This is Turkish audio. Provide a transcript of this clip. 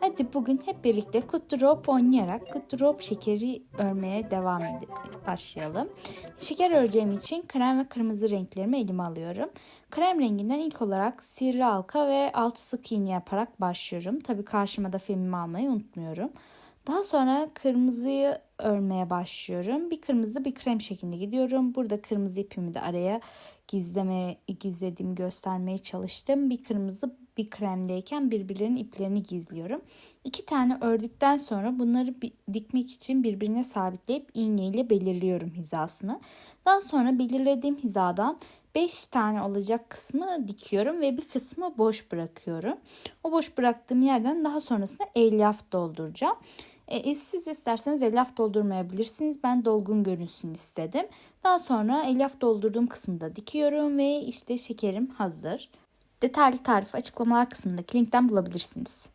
Hadi bugün hep birlikte kutu oynayarak kutu şekeri örmeye devam. Başlayalım. Şeker öreceğim için krem ve kırmızı renklerimi elime alıyorum. Krem renginden ilk olarak sivri halka ve altı sık iğne yaparak başlıyorum. Tabii karşıma da filmimi almayı unutmuyorum. Daha sonra kırmızıyı örmeye başlıyorum. Bir kırmızı bir krem şeklinde gidiyorum. Burada kırmızı ipimi de araya gizleme gizlediğimi göstermeye çalıştım. Bir kırmızı bir kremdeyken birbirlerinin iplerini gizliyorum. İki tane ördükten sonra bunları dikmek için birbirine sabitleyip iğneyle belirliyorum hizasını. Daha sonra belirlediğim hizadan 5 tane olacak kısmı dikiyorum ve bir kısmı boş bırakıyorum. O boş bıraktığım yerden daha sonrasında elyaf dolduracağım. E, siz isterseniz elyaf doldurmayabilirsiniz. Ben dolgun görünsün istedim. Daha sonra elyaf doldurduğum kısımda dikiyorum ve işte şekerim hazır. Detaylı tarifi açıklamalar kısmındaki linkten bulabilirsiniz.